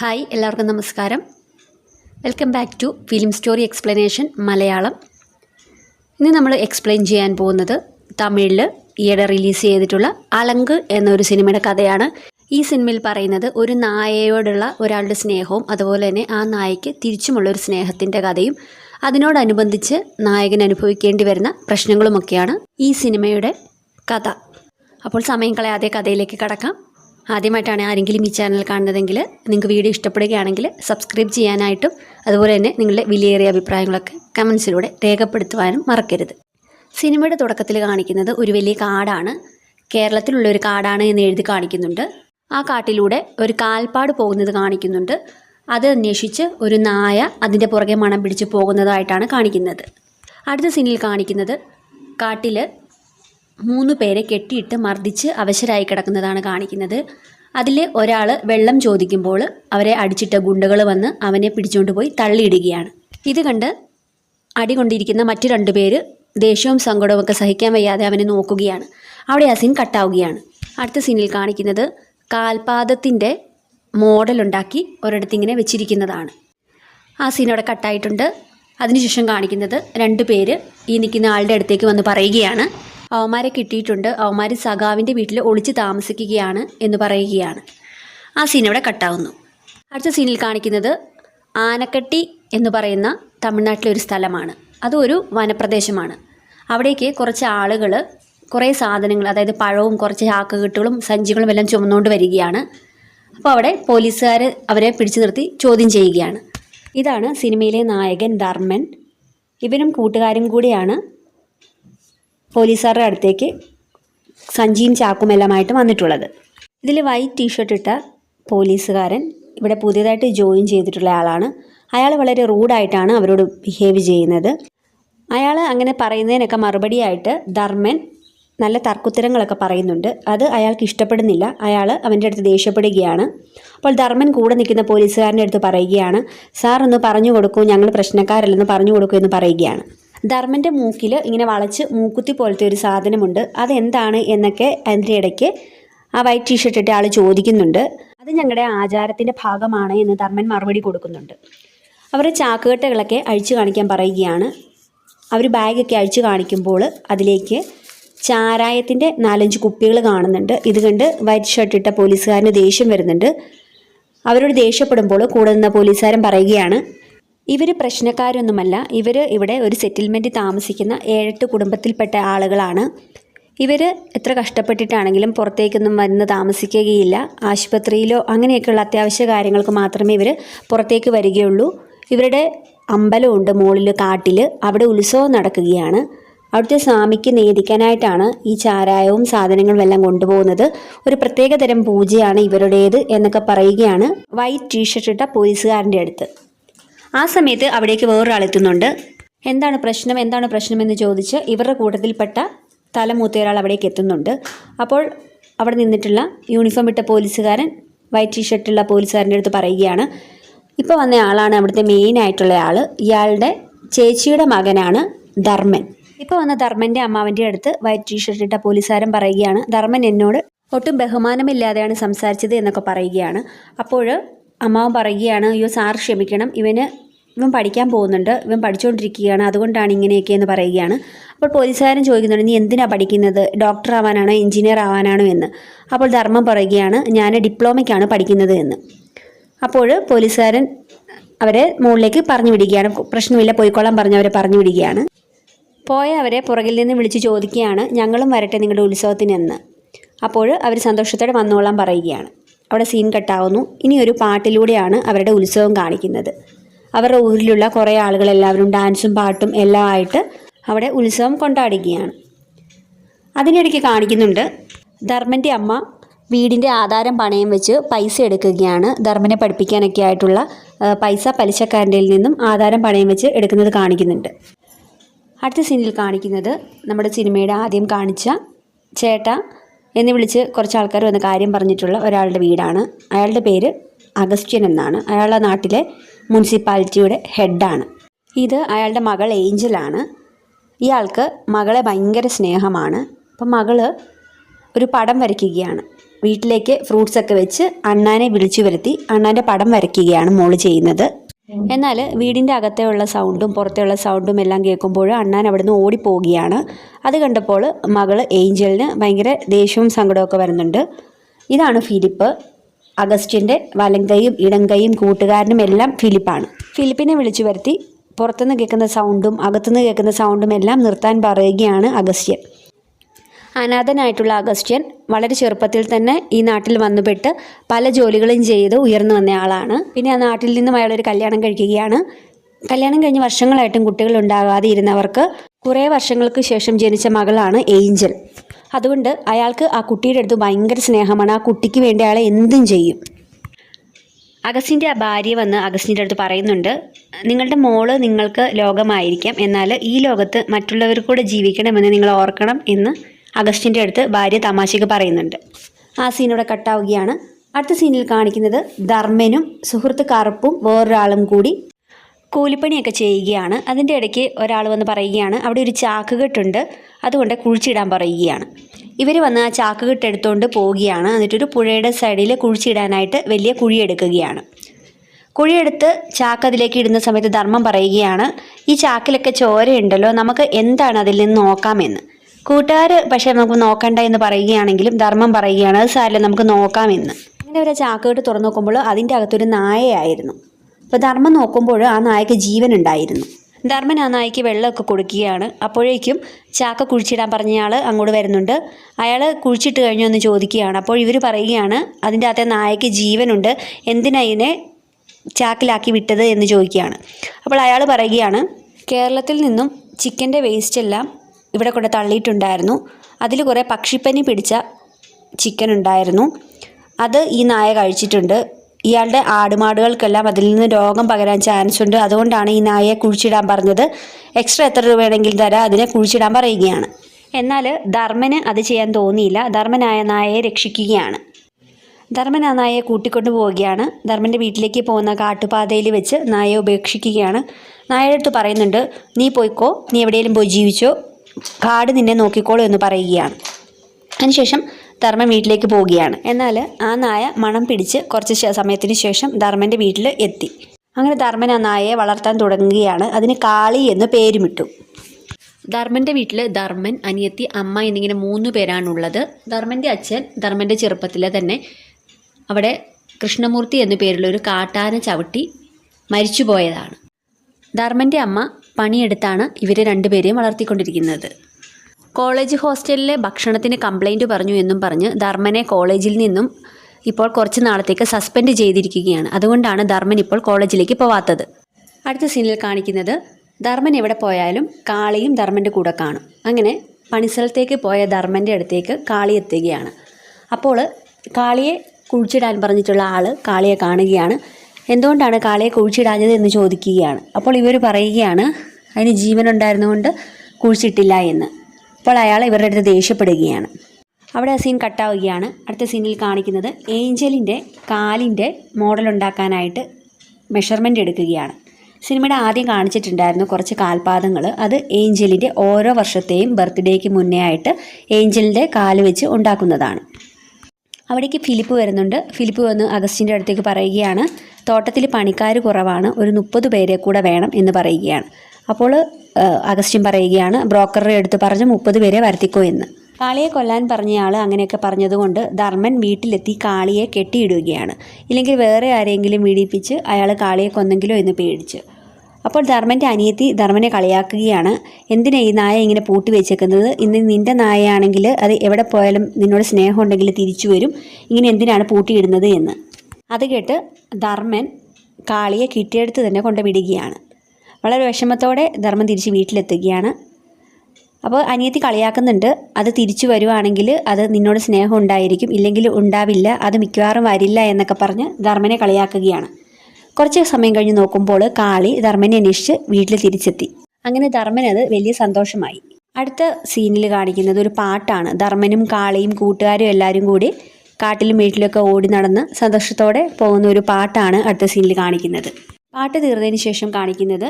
Hi എല്ലാവർക്കും നമസ്കാരം. Welcome back to film story explanation Malayalam. ഇന്ന് നമ്മൾ എക്സ്പ്ലെയിൻ ചെയ്യാൻ പോകുന്നത് തമിഴിൽ ഈയിടെ റിലീസ് ചെയ്തിട്ടുള്ള അലങ്ക് എന്നൊരു സിനിമയുടെ കഥയാണ്. ഈ സിനിമയിൽ പറയുന്നത് ഒരു നായയോടുള്ള ഒരാളുടെ സ്നേഹവും അതുപോലെ തന്നെ ആ നായയ്ക്ക് തിരിച്ചുമുള്ള ഒരു സ്നേഹത്തിന്റെ കഥയും. അതിനോടനുബന്ധിച്ച് നായകൻ അനുഭവിക്കേണ്ടി വരുന്ന പ്രശ്നങ്ങളുമൊക്കെയാണ് ഈ സിനിമയുടെ കഥ. അപ്പോൾ സമയം കളയാതെ കഥയിലേക്ക് കടക്കാം. ആദ്യമായിട്ടാണ് ആരെങ്കിലും ഈ ചാനൽ കാണുന്നതെങ്കിൽ നിങ്ങൾക്ക് വീഡിയോ ഇഷ്ടപ്പെടുകയാണെങ്കിൽ സബ്സ്ക്രൈബ് ചെയ്യാനായിട്ടും അതുപോലെ തന്നെ നിങ്ങളുടെ വിലയേറിയ അഭിപ്രായങ്ങളൊക്കെ കമൻസിലൂടെ രേഖപ്പെടുത്തുവാനും മറക്കരുത്. സിനിമയുടെ തുടക്കത്തിൽ കാണിക്കുന്നത് ഒരു വലിയ കാടാണ്. കേരളത്തിലുള്ള ഒരു കാടാണ് എന്ന് എഴുതി കാണിക്കുന്നുണ്ട്. ആ കാട്ടിലൂടെ ഒരു കാൽപ്പാട് പോകുന്നത് കാണിക്കുന്നുണ്ട്. അത് അന്വേഷിച്ച് ഒരു നായ അതിന്റെ പുറകെ മണം പിടിച്ച് പോകുന്നതായിട്ടാണ് കാണിക്കുന്നത്. അടുത്ത സീനിൽ കാണിക്കുന്നത് കാട്ടിൽ മൂന്ന് പേരെ കെട്ടിയിട്ട് മർദ്ദിച്ച് അവശരായി കിടക്കുന്നതാണ് കാണിക്കുന്നത്. അതിൽ ഒരാൾ വെള്ളം ചോദിക്കുമ്പോൾ അവരെ അടിച്ചിട്ട ഗുണ്ടകൾ വന്ന് അവനെ പിടിച്ചുകൊണ്ട് പോയി തള്ളിയിടുകയാണ്. ഇത് കണ്ട് അടി കൊണ്ടിരിക്കുന്ന മറ്റു രണ്ട് പേര് ദേഷ്യവും സങ്കടവും ഒക്കെ സഹിക്കാൻ വയ്യാതെ അവനെ നോക്കുകയാണ്. അവിടെ ആ സീൻ കട്ടാവുകയാണ്. അടുത്ത സീനിൽ കാണിക്കുന്നത് കാൽപാദത്തിന്റെ മോഡലുണ്ടാക്കി ഒരിടത്ത് ഇങ്ങനെ വെച്ചിരിക്കുന്നതാണ്. ആ സീൻ അവിടെ കട്ടായിട്ടുണ്ട്. അതിനുശേഷം കാണിക്കുന്നത് രണ്ട് പേര് ഈ നിൽക്കുന്ന ആളുടെ അടുത്തേക്ക് വന്ന് പറയുകയാണ്. അവന്മാരെ കിട്ടിയിട്ടുണ്ട്. അവന്മാർ സഖാവിന്റെ വീട്ടിൽ ഒളിച്ച് താമസിക്കുകയാണ് എന്ന് പറയുകയാണ്. ആ സീൻ ഇവിടെ കട്ടാവുന്നു അടുത്ത സീനിൽ കാണിക്കുന്നത് ആനക്കട്ടി എന്ന് പറയുന്ന തമിഴ്നാട്ടിലെ ഒരു സ്ഥലമാണ്. അതൊരു വനപ്രദേശമാണ്. അവിടേക്ക് കുറച്ച് ആളുകൾ കുറേ സാധനങ്ങൾ അതായത് പഴവും കുറച്ച് ചാക്കുകെട്ടുകളും സഞ്ചികളും എല്ലാം ചുമന്നുകൊണ്ട് വരികയാണ്. അപ്പോൾ അവിടെ പോലീസുകാർ അവരെ പിടിച്ചു നിർത്തി ചോദ്യം ചെയ്യുകയാണ്. ഇതാണ് സിനിമയിലെ നായകൻ ധർമ്മൻ. ഇവനും കൂട്ടുകാരും കൂടിയാണ് പോലീസുകാരുടെ അടുത്തേക്ക് സഞ്ചിയും ചാക്കുമെല്ലാമായിട്ട് വന്നിട്ടുള്ളത്. ഇതിൽ വൈറ്റ് ടീഷർട്ട് ഇട്ട പോലീസുകാരൻ ഇവിടെ പുതിയതായിട്ട് ജോയിൻ ചെയ്തിട്ടുള്ള ആളാണ്. അയാൾ വളരെ റൂഡായിട്ടാണ് അവരോട് ബിഹേവ് ചെയ്യുന്നത്. അയാൾ അങ്ങനെ പറയുന്നതിനൊക്കെ മറുപടിയായിട്ട് ധർമ്മൻ നല്ല തർക്കുത്തരങ്ങളൊക്കെ പറയുന്നുണ്ട്. അത് അയാൾക്ക് ഇഷ്ടപ്പെടുന്നില്ല. അയാൾ അവന്റെ അടുത്ത് ദേഷ്യപ്പെടുകയാണ്. അപ്പോൾ ധർമ്മൻ കൂടെ നിൽക്കുന്ന പോലീസുകാരന്റെ അടുത്ത് പറയുകയാണ് സാർ ഒന്ന് പറഞ്ഞു കൊടുക്കൂ ഞങ്ങൾ പ്രശ്നക്കാരല്ലെന്ന് പറഞ്ഞു കൊടുക്കൂ എന്ന് പറയുകയാണ്. ധർമ്മന്റെ മൂക്കിൽ ഇങ്ങനെ വളച്ച് മൂക്കുത്തി പോലത്തെ ഒരു സാധനമുണ്ട്. അതെന്താണ് എന്നൊക്കെ അതിന്റെ ഇടയ്ക്ക് ആ വൈറ്റ് ടീഷർട്ട് ഇട്ട ആൾ ചോദിക്കുന്നുണ്ട്. അത് ഞങ്ങളുടെ ആചാരത്തിന്റെ ഭാഗമാണ് എന്ന് ധർമ്മൻ മറുപടി കൊടുക്കുന്നുണ്ട്. അവർ ചാക്കുകെട്ടകളൊക്കെ അഴിച്ചു കാണിക്കാൻ പറയുകയാണ്. അവർ ബാഗൊക്കെ അഴിച്ചു കാണിക്കുമ്പോൾ അതിലേക്ക് ചാരായത്തിന്റെ നാലഞ്ച് കുപ്പികൾ കാണുന്നുണ്ട്. ഇത് കണ്ട് വൈറ്റ് ഷർട്ട് ഇട്ട പോലീസുകാരന് ദേഷ്യം വരുന്നുണ്ട്. അവരോട് ദേഷ്യപ്പെടുമ്പോൾ കൂടെ നിന്ന പോലീസുകാരൻ പറയുകയാണ് ഇവർ പ്രശ്നക്കാരൊന്നുമല്ല. ഇവർ ഇവിടെ ഒരു സെറ്റിൽമെന്റ് താമസിക്കുന്ന ഏഴെട്ട് കുടുംബത്തിൽപ്പെട്ട ആളുകളാണ്. ഇവർ എത്ര കഷ്ടപ്പെട്ടിട്ടാണെങ്കിലും പുറത്തേക്കൊന്നും വന്ന് താമസിക്കുകയില്ല. ആശുപത്രിയിലോ അങ്ങനെയൊക്കെയുള്ള അത്യാവശ്യ കാര്യങ്ങൾക്ക് മാത്രമേ ഇവർ പുറത്തേക്ക് വരികയുള്ളൂ. ഇവരുടെ അമ്പലമുണ്ട് മുകളിൽ കാട്ടിൽ അവിടെ ഉത്സവം നടക്കുകയാണ്. അവിടുത്തെ സ്വാമിക്ക് നേദിക്കാനായിട്ടാണ് ഈ ചാരായവും സാധനങ്ങളും എല്ലാം കൊണ്ടുപോകുന്നത്. ഒരു പ്രത്യേകതരം പൂജയാണ് ഇവരുടേത് എന്നൊക്കെ പറയുകയാണ്. വൈറ്റ് ടീഷർട്ട് ഇട്ട പോലീസുകാരന്റെ അടുത്ത്. ആ സമയത്ത് അവിടേക്ക് വേറൊരാളെത്തുന്നുണ്ട് എന്താണ് പ്രശ്നം? എന്താണ് പ്രശ്നമെന്ന് ചോദിച്ച് ഇവരുടെ കൂട്ടത്തിൽപ്പെട്ട തലമൂത്തയൊരാൾ അവിടേക്ക് എത്തുന്നുണ്ട്. അപ്പോൾ അവിടെ നിന്നിട്ടുള്ള യൂണിഫോം ഇട്ട പോലീസുകാരൻ വൈറ്റ് ടീഷർട്ടുള്ള പോലീസുകാരന്റെ അടുത്ത് പറയുകയാണ് ഇപ്പോൾ വന്ന ആളാണ് അവിടുത്തെ മെയിൻ ആയിട്ടുള്ള ആൾ ഇയാളുടെ ചേച്ചിയുടെ മകനാണ് ധർമ്മൻ. ഇപ്പോൾ വന്ന ധർമ്മന്റെ അമ്മാവന്റെ അടുത്ത് വൈറ്റ് ടീഷർട്ട് ഇട്ട പോലീസുകാരൻ പറയുകയാണ് ധർമ്മൻ എന്നോട് ഒട്ടും ബഹുമാനമില്ലാതെയാണ് സംസാരിച്ചത് എന്നൊക്കെ പറയുകയാണ്. അപ്പോൾ അമ്മാവൻ പറയുകയാണ് അയ്യോ സാർ ക്ഷമിക്കണം ഇവന് ഇവൻ പഠിക്കാൻ പോകുന്നുണ്ട് ഇവൻ പഠിച്ചുകൊണ്ടിരിക്കുകയാണ് അതുകൊണ്ടാണ് ഇങ്ങനെയൊക്കെ എന്ന് പറയുകയാണ്. അപ്പോൾ പോലീസുകാരൻ ചോദിക്കുന്നുണ്ട് നീ എന്തിനാണ് പഠിക്കുന്നത്? ഡോക്ടർ ആവാനാണോ എഞ്ചിനീയർ ആവാനാണോ എന്ന്? അപ്പോൾ ധർമ്മം പറയുകയാണ് ഞാൻ ഡിപ്ലോമയ്ക്കാണ് പഠിക്കുന്നത് എന്ന്. അപ്പോൾ പോലീസുകാരൻ അവരെ മുകളിലേക്ക് പറഞ്ഞു വിടുകയാണ് പ്രശ്നമില്ല പോയിക്കോളാൻ പറഞ്ഞ് അവരെ പറഞ്ഞു വിടുകയാണ്. പോയ അവരെ പുറകിൽ നിന്ന് വിളിച്ച് ചോദിക്കുകയാണ് ഞങ്ങളും വരട്ടെ നിങ്ങളുടെ ഉത്സവത്തിനെന്ന്. അപ്പോൾ അവർ സന്തോഷത്തോടെ വന്നോളാൻ പറയുകയാണ്. അവിടെ സീൻ കട്ടാവുന്നു ഇനി ഒരു പാട്ടിലൂടെയാണ് അവരുടെ ഉത്സവം കാണിക്കുന്നത്. അവരുടെ ഊരിലുള്ള കുറേ ആളുകൾ എല്ലാവരും ഡാൻസും പാട്ടും എല്ലാം ആയിട്ട് അവിടെ ഉത്സവം കൊണ്ടാടുകയാണ്. അതിനിടയ്ക്ക് കാണിക്കുന്നുണ്ട് ധർമ്മന്റെ അമ്മ വീടിന്റെ ആധാരം പണയം വെച്ച് പൈസ എടുക്കുകയാണ്. ധർമ്മനെ പഠിപ്പിക്കാനൊക്കെ ആയിട്ടുള്ള പൈസ പലിശക്കാരന്റെ നിന്നും ആധാരം പണയം വെച്ച് എടുക്കുന്നത് കാണിക്കുന്നുണ്ട്. അടുത്ത സീനിൽ കാണിക്കുന്നത് നമ്മുടെ സിനിമയുടെ ആദ്യം കാണിച്ച ചേട്ട എന്ന് വിളിച്ച് കുറച്ച് ആൾക്കാർ വന്ന് കാര്യം പറഞ്ഞിട്ടുള്ള ഒരാളുടെ വീടാണ്. അയാളുടെ പേര് അഗസ്റ്റ്യൻ എന്നാണ്. അയാളുടെ നാട്ടിലെ മുനിസിപ്പാലിറ്റിയുടെ ഹെഡാണ്. ഇത് അയാളുടെ മകൾ ഏഞ്ചലാണ്. ഇയാൾക്ക് മകളെ ഭയങ്കര സ്നേഹമാണ്. അപ്പം മകൾ ഒരു പടം വരയ്ക്കുകയാണ്. വീട്ടിലേക്ക് ഫ്രൂട്ട്സൊക്കെ വെച്ച് അണ്ണാനെ വിളിച്ചു വരുത്തി അണ്ണാന്റെ പടം വരയ്ക്കുകയാണ് മോൾ ചെയ്യുന്നത്. എന്നാൽ വീടിന്റെ അകത്തെയുള്ള സൗണ്ടും പുറത്തെയുള്ള സൗണ്ടും എല്ലാം കേൾക്കുമ്പോൾ അണ്ണാൻ അവിടുന്ന് ഓടിപ്പോവുകയാണ്. അത് കണ്ടപ്പോൾ മകൾ ഏഞ്ചലിന് ഭയങ്കര ദേഷ്യവും സങ്കടമൊക്കെ വരുന്നുണ്ട്. ഇതാണ് ഫിലിപ്പ്. അഗസ്റ്റിന്റെ വലങ്കയും ഇടങ്കയും ഇടം കൈയും കൂട്ടുകാരനും എല്ലാം ഫിലിപ്പാണ്. ഫിലിപ്പിനെ വിളിച്ചു വരുത്തി പുറത്തുനിന്ന് കേൾക്കുന്ന സൗണ്ടും അകത്തുനിന്ന് കേൾക്കുന്ന സൗണ്ടും എല്ലാം നിർത്താൻ പറയുകയാണ് അഗസ്ത്യൻ. അനാഥനായിട്ടുള്ള അഗസ്റ്റ്യൻ വളരെ ചെറുപ്പത്തിൽ തന്നെ ഈ നാട്ടിൽ വന്നുപെട്ട് പല ജോലികളും ചെയ്ത് ഉയർന്നു വന്ന ആളാണ്. പിന്നെ ആ നാട്ടിൽ നിന്നും അയാളൊരു കല്യാണം കഴിക്കുകയാണ്. കല്യാണം കഴിഞ്ഞ് വർഷങ്ങളായിട്ടും കുട്ടികൾ ഉണ്ടാകാതെ ഇരുന്നവർക്ക് കുറേ വർഷങ്ങൾക്ക് ശേഷം ജനിച്ച മകളാണ് ഏഞ്ചൽ അതുകൊണ്ട് അയാൾക്ക് ആ കുട്ടിയുടെ അടുത്ത് ഭയങ്കര സ്നേഹമാണ്. ആ കുട്ടിക്ക് വേണ്ടി അയാളെ എന്തും ചെയ്യും. അഗസ്റ്റിന്റെ ആ ഭാര്യ വന്ന് അഗസ്റ്റിന്റെ അടുത്ത് പറയുന്നുണ്ട് നിങ്ങളുടെ മോൾ നിങ്ങൾക്ക് ലോകമായിരിക്കാം. എന്നാൽ ഈ ലോകത്ത് മറ്റുള്ളവർ കൂടെ ജീവിക്കണമെന്ന് നിങ്ങൾ ഓർക്കണം എന്ന് അഗസ്റ്റിന്റെ അടുത്ത് ഭാര്യ തമാശയ്ക്ക് പറയുന്നുണ്ട്. ആ സീനോടെ കട്ടാവുകയാണ് അടുത്ത സീനിൽ കാണിക്കുന്നത് ധർമ്മനും സുഹൃത്ത് കറുപ്പും വേറൊരാളും കൂടി കൂലിപ്പണിയൊക്കെ ചെയ്യുകയാണ്. അതിന്റെ ഇടയ്ക്ക് ഒരാൾ വന്ന് പറയുകയാണ് അവിടെ ഒരു ചാക്ക് കെട്ടുണ്ട് അതുകൊണ്ട് കുഴിച്ചിടാൻ പറയുകയാണ്. ഇവർ വന്ന് ആ ചാക്ക് കെട്ട് എടുത്തുകൊണ്ട് പോവുകയാണ്. എന്നിട്ടൊരു പുഴയുടെ സൈഡിൽ കുഴിച്ചിടാനായിട്ട് വലിയ കുഴിയെടുക്കുകയാണ് കുഴിയെടുത്ത് ചാക്ക് അതിലേക്ക് ഇടുന്ന സമയത്ത് ധർമ്മം പറയുകയാണ് ഈ ചാക്കിലൊക്കെ ചോരയുണ്ടല്ലോ. നമുക്ക് എന്താണ് അതിൽ നിന്ന് നോക്കാമെന്ന്? കൂട്ടുകാർ പക്ഷേ നമുക്ക് നോക്കണ്ട എന്ന് പറയുകയാണെങ്കിലും ധർമ്മം പറയുകയാണ്. അത് സാരില്ല നമുക്ക് നോക്കാമെന്ന് അങ്ങനെ ഒരു ചാക്കുകെട്ട് തുറന്നു നോക്കുമ്പോൾ അതിന്റെ അകത്തൊരു നായയായിരുന്നു. അപ്പോൾ ധർമ്മം നോക്കുമ്പോൾ ആ നായക്ക് ജീവൻ ഉണ്ടായിരുന്നു ധർമ്മൻ ആ നായ്ക്ക് വെള്ളമൊക്കെ കൊടുക്കുകയാണ്. അപ്പോഴേക്കും ചാക്ക കുഴിച്ചിടാൻ പറഞ്ഞയാൾ അങ്ങോട്ട് വരുന്നുണ്ട്. അയാൾ കുഴിച്ചിട്ട് കഴിഞ്ഞു എന്ന് ചോദിക്കുകയാണ്. അപ്പോൾ ഇവർ പറയുകയാണ് അതിന്റെ അകത്തെ നായക്ക് ജീവനുണ്ട്. എന്തിനാ ഇതിനെ ചാക്കിലാക്കി വിട്ടത്? എന്ന് ചോദിക്കുകയാണ്. അപ്പോൾ അയാൾ പറയുകയാണ് കേരളത്തിൽ നിന്നും ചിക്കന്റെ വേസ്റ്റ് എല്ലാം ഇവിടെ കൊണ്ട് തള്ളിയിട്ടുണ്ടായിരുന്നു. അതിൽ കുറേ പക്ഷിപ്പനി പിടിച്ച ചിക്കൻ ഉണ്ടായിരുന്നു. അത് ഈ നായ കഴിച്ചിട്ടുണ്ട്. ഇയാളുടെ ആടുമാടുകൾക്കെല്ലാം അതിൽ നിന്ന് രോഗം പകരാൻ ചാൻസ് ഉണ്ട്. അതുകൊണ്ടാണ് ഈ നായയെ കുഴിച്ചിടാൻ പറഞ്ഞത്. എക്സ്ട്രാ എത്ര രൂപ വേണമെങ്കിലും തരാം. അതിനെ കുഴിച്ചിടാൻ പറയുകയാണ്. എന്നാൽ ധർമ്മന് അത് ചെയ്യാൻ തോന്നിയില്ല. ധർമ്മനായ നായയെ രക്ഷിക്കുകയാണ്. ധർമ്മൻ ആ നായയെ കൂട്ടിക്കൊണ്ടു പോവുകയാണ്. ധർമ്മന്റെ വീട്ടിലേക്ക് പോകുന്ന കാട്ടുപാതയിൽ വെച്ച് നായയെ ഉപേക്ഷിക്കുകയാണ്. നായയുടെ അടുത്ത് പറയുന്നുണ്ട് നീ പോയിക്കോ. നീ എവിടെയെങ്കിലും പോയി ജീവിച്ചോ. കാട് നിന്നെ നോക്കിക്കോളൂ എന്ന് പറയുകയാണ്. അതിനുശേഷം ധർമ്മൻ വീട്ടിലേക്ക് പോവുകയാണ്. എന്നാൽ ആ നായ മണം പിടിച്ച് കുറച്ച് സമയത്തിന് ശേഷം ധർമ്മന്റെ വീട്ടിൽ എത്തി. അങ്ങനെ ധർമ്മൻ ആ നായയെ വളർത്താൻ തുടങ്ങുകയാണ്. അതിന് കാളി എന്ന് പേരുമിട്ടു. ധർമ്മന്റെ വീട്ടിൽ ധർമ്മൻ അനിയത്തി അമ്മ എന്നിങ്ങനെ മൂന്ന് പേരാണുള്ളത്. ധർമ്മന്റെ അച്ഛൻ ധർമ്മന്റെ ചെറുപ്പത്തിൽ തന്നെ അവിടെ കൃഷ്ണമൂർത്തി എന്നു പേരുള്ള ഒരു കാട്ടാന ചവിട്ടി മരിച്ചുപോയതാണ്. ധർമ്മന്റെ അമ്മ പണിയെടുത്താണ് ഇവരെ രണ്ടുപേരെയും വളർത്തിക്കൊണ്ടിരിക്കുന്നത്. കോളേജ് ഹോസ്റ്റലിലെ ഭക്ഷണത്തിന് കംപ്ലൈന്റ് പറഞ്ഞു എന്നും പറഞ്ഞ് ധർമ്മനെ കോളേജിൽ നിന്നും ഇപ്പോൾ കുറച്ച് നാളത്തേക്ക് സസ്പെൻഡ് ചെയ്തിരിക്കുകയാണ്. അതുകൊണ്ടാണ് ധർമ്മൻ ഇപ്പോൾ കോളേജിലേക്ക് പോവാത്തത്. അടുത്ത സീനിൽ കാണിക്കുന്നത് ധർമ്മൻ എവിടെ പോയാലും കാളിയും ധർമ്മന്റെ കൂടെ കാണും. അങ്ങനെ പണിസ്ഥലത്തേക്ക് പോയ ധർമ്മന്റെ അടുത്തേക്ക് കാളി എത്തുകയാണ്. അപ്പോൾ കാളിയെ കുഴിച്ചിടാൻ പറഞ്ഞിട്ടുള്ള ആൾ കാളിയെ കാണുകയാണ്. എന്തുകൊണ്ടാണ് കാളയെ കുഴിച്ചിടാഞ്ഞത് എന്ന് ചോദിക്കുകയാണ്. അപ്പോൾ ഇവർ പറയുകയാണ് അതിന് ജീവൻ ഉണ്ടായിരുന്നുകൊണ്ട് കുഴിച്ചിട്ടില്ല എന്ന്. അപ്പോൾ അയാൾ ഇവരുടെ അടുത്ത് ദേഷ്യപ്പെടുകയാണ്. അവിടെ ആ സീൻ കട്ടാവുകയാണ്. അടുത്ത സീനിൽ കാണിക്കുന്നത് ഏഞ്ചലിന്റെ കാലിന്റെ മോഡൽ ഉണ്ടാക്കാനായിട്ട് മെഷർമെന്റ് എടുക്കുകയാണ്. സിനിമയുടെ ആദ്യം കാണിച്ചിട്ടുണ്ടായിരുന്നു കുറച്ച് കാൽപാദങ്ങൾ. അത് ഏഞ്ചലിന്റെ ഓരോ വർഷത്തെയും ബർത്ത്ഡേക്ക് മുന്നേ ആയിട്ട് ഏഞ്ചലിന്റെ കാൽ വെച്ച് ഉണ്ടാക്കുന്നതാണ്. അവിടേക്ക് ഫിലിപ്പ് വരുന്നുണ്ട്. ഫിലിപ്പ് വന്ന് അഗസ്റ്റിന്റെ അടുത്തേക്ക് പറയുകയാണ് തോട്ടത്തിൽ പണിക്കാർ കുറവാണ് ഒരു മുപ്പത് പേരെ കൂടെ വേണം എന്ന് പറയുകയാണ്. അപ്പോൾ അഗസ്റ്റിൻ പറയുകയാണ് ബ്രോക്കറുടെ എടുത്ത് പറഞ്ഞ് മുപ്പത് പേരെ വരുത്തിക്കോ എന്ന്. കാളിയെ കൊല്ലാൻ പറഞ്ഞയാൾ അങ്ങനെയൊക്കെ പറഞ്ഞതുകൊണ്ട് ധർമ്മൻ വീട്ടിലെത്തി കാളിയെ കെട്ടിയിടുകയാണ്. ഇല്ലെങ്കിൽ വേറെ ആരെങ്കിലും വീടിപ്പിച്ച് അയാൾ കാളിയെ കൊന്നെങ്കിലോ എന്ന് പേടിച്ച്. അപ്പോൾ ധർമ്മന്റെ അനിയത്തി ധർമ്മനെ കളിയാക്കുകയാണ്. എന്തിനാ ഈ നായ ഇങ്ങനെ പൂട്ടി വെച്ചേക്കുന്നത്? ഇന്ന് നിന്റെ നായയാണെങ്കിൽ അത് എവിടെ പോയാലും നിന്നോട് സ്നേഹം ഉണ്ടെങ്കിൽ തിരിച്ചു വരും. ഇങ്ങനെ എന്തിനാണ് പൂട്ടിയിടുന്നത് എന്ന്. അത് കേട്ട് ധർമ്മൻ കാളിയെ കിട്ടിയെടുത്ത് തന്നെ കൊണ്ടുവിടുകയാണ് വളരെ വിഷമത്തോടെ ധർമ്മൻ തിരിച്ച് വീട്ടിലെത്തുകയാണ്. അപ്പോൾ അനിയത്തി കളിയാക്കുന്നുണ്ട്. അത് തിരിച്ചു വരുവാണെങ്കിൽ അത് നിന്നോട് സ്നേഹം ഉണ്ടായിരിക്കും. ഇല്ലെങ്കിൽ ഉണ്ടാവില്ല. അത് മിക്കവാറും വരില്ല എന്നൊക്കെ പറഞ്ഞ് ധർമ്മനെ കളിയാക്കുകയാണ്. കുറച്ച് സമയം കഴിഞ്ഞ് നോക്കുമ്പോൾ കാളി ധർമ്മനെ അന്വേഷിച്ച് വീട്ടിൽ തിരിച്ചെത്തി. അങ്ങനെ ധർമ്മൻ അത് വലിയ സന്തോഷമായി. അടുത്ത സീനിൽ കാണിക്കുന്നത് ഒരു പാട്ടാണ്. ധർമ്മനും കാളിയും കൂട്ടുകാരും എല്ലാവരും കൂടി കാട്ടിലും വീട്ടിലൊക്കെ ഓടി നടന്ന് സന്തോഷത്തോടെ പോകുന്ന ഒരു പാട്ടാണ് അടുത്ത സീനിൽ കാണിക്കുന്നത്. പാട്ട് തീർന്നതിന് ശേഷം കാണിക്കുന്നത്